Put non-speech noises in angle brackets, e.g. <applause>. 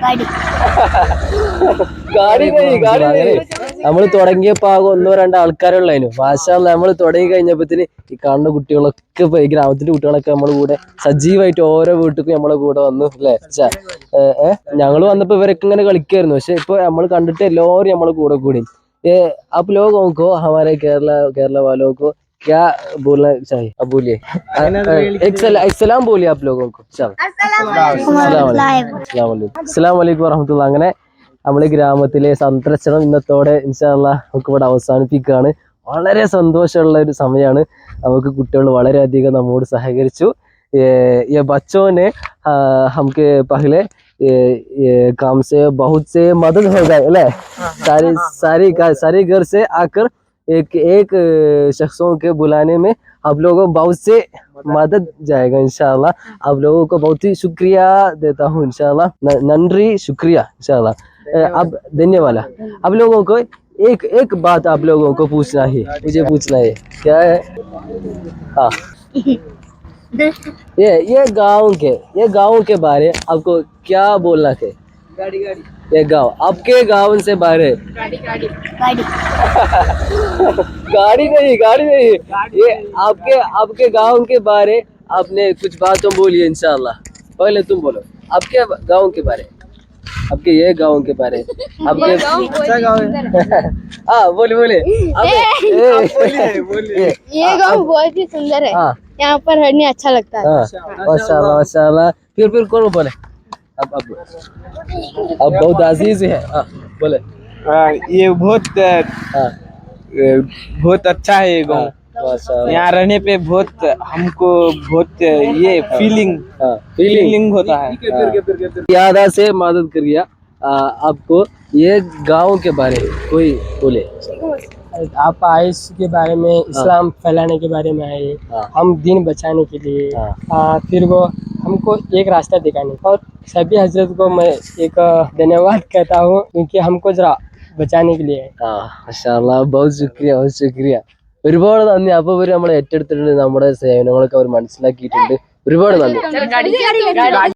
गाड़ी ഗാഡി കൈ ഗാഡി നമ്മൾ തുടങ്ങിയപ്പോ ആകെ ഒന്നോ രണ്ടോ ആൾക്കാരുള്ളതിനു മാഷാല്ല നമ്മൾ തുടങ്ങി കഴിഞ്ഞപ്പത്തിന് ഈ കാണുന്ന കുട്ടികളൊക്കെ ഇപ്പൊ ഈ ഗ്രാമത്തിന്റെ കുട്ടികളൊക്കെ നമ്മളെ കൂടെ സജീവമായിട്ട് ഓരോ വീട്ടിലും നമ്മളെ കൂടെ വന്നു അല്ലേ ഏഹ് ഞങ്ങൾ വന്നപ്പോ ഇവരൊക്കെ ഇങ്ങനെ കളിക്കായിരുന്നു പക്ഷെ ഇപ്പൊ നമ്മൾ കണ്ടിട്ട് എല്ലാവരും നമ്മളെ കൂടെ കൂടി ये आप लोगों को हमारे केरला केरला वालों को क्या बोलना चाहिए अब बोलिए एक सला- एक सलाम बोलिए आप लोगों को चलो അസ്സാം വലൈക്കും വറഹമത്തുള്ള അങ്ങനെ നമ്മളെ ഗ്രാമത്തിലെ സന്ദർശനം ഇന്നത്തോടെ ഇൻഷാല്ല നമുക്ക് ഇവിടെ അവസാനിപ്പിക്കുകയാണ് വളരെ സന്തോഷമുള്ള ഒരു സമയമാണ് നമുക്ക് കുട്ടികൾ വളരെയധികം നമ്മോട് സഹകരിച്ചു ये- ये बच्चों ने आ, हमके पहले ये, ये काम से बहुत से मदद हो गए ले सारी सारी सारी घर से आकर एक एक शख्सों के बुलाने में आप लोगों को बहुत से मदद जाएगा इंशाल्लाह। आप लोगों को बहुत ही शुक्रिया देता हूँ इंशाल्लाह। न- नंदरी शुक्रिया इंशाल्लाह। अ, अब धन्यवाद आप लोगों को एक एक बात आप लोगों को पूछना है। मुझे पूछना है क्या है? हाँ। <laughs> ये ये गाँव के ये गाँव के बारे आपको क्या बोलना है? गाड़ी गाड़ी ये गाँव। आपके गाँव से बाहर है? गाड़ी। <laughs> गाड़ी नहीं गाड़ी नहीं। ये आपके आपके गाँव के बारे आपने कुछ बातों बोली बोलिए इंशाल्लाह। पहले तुम बोलो। आपके गाँव के बारे आपके ये गाँव के बारे आपके अच्छा गाँव है। <laughs> हाँ। बोले बोले। आप- ए- <laughs> बोलिए ये- गाँव बहुत ही सुंदर है। हाँ। यहाँ पर रहने अच्छा लगता है। हाँ। माशाल्लाह माशाल्लाह। फिर फिर कौन बोले? अब अब अब बहुत अज़ीज़ है। हाँ बोले। हाँ, ये बहुत हाँ। बहुत अच्छा है ये गाँव। यहाँ रहने पे बहुत हमको बहुत ये फीलिंग हाँ फीलिंग होता है। यादा से मदद करिए। आ, आपको ये गाँव के बारे में कोई बोले। आप आइस के बारे में इस्लाम फैलाने के बारे में आए। हम दिन बचाने के लिए। आ, फिर वो हमको एक रास्ता दिखाने और सभी हजरत को मैं एक धन्यवाद कहता हूँ क्योंकि हमको जरा बचाने के लिए ആ മാഷാല്ലാ ബഹുത് ശുക്രിയ ബഹുത് ശുക്രിയ ഒരുപാട് നന്ദി അപ്പൊ ഇവര് നമ്മളെ ഏറ്റെടുത്തിട്ടുണ്ട് നമ്മുടെ സേവനങ്ങളൊക്കെ അവർ മനസ്സിലാക്കിയിട്ടുണ്ട് ഒരുപാട് നന്ദി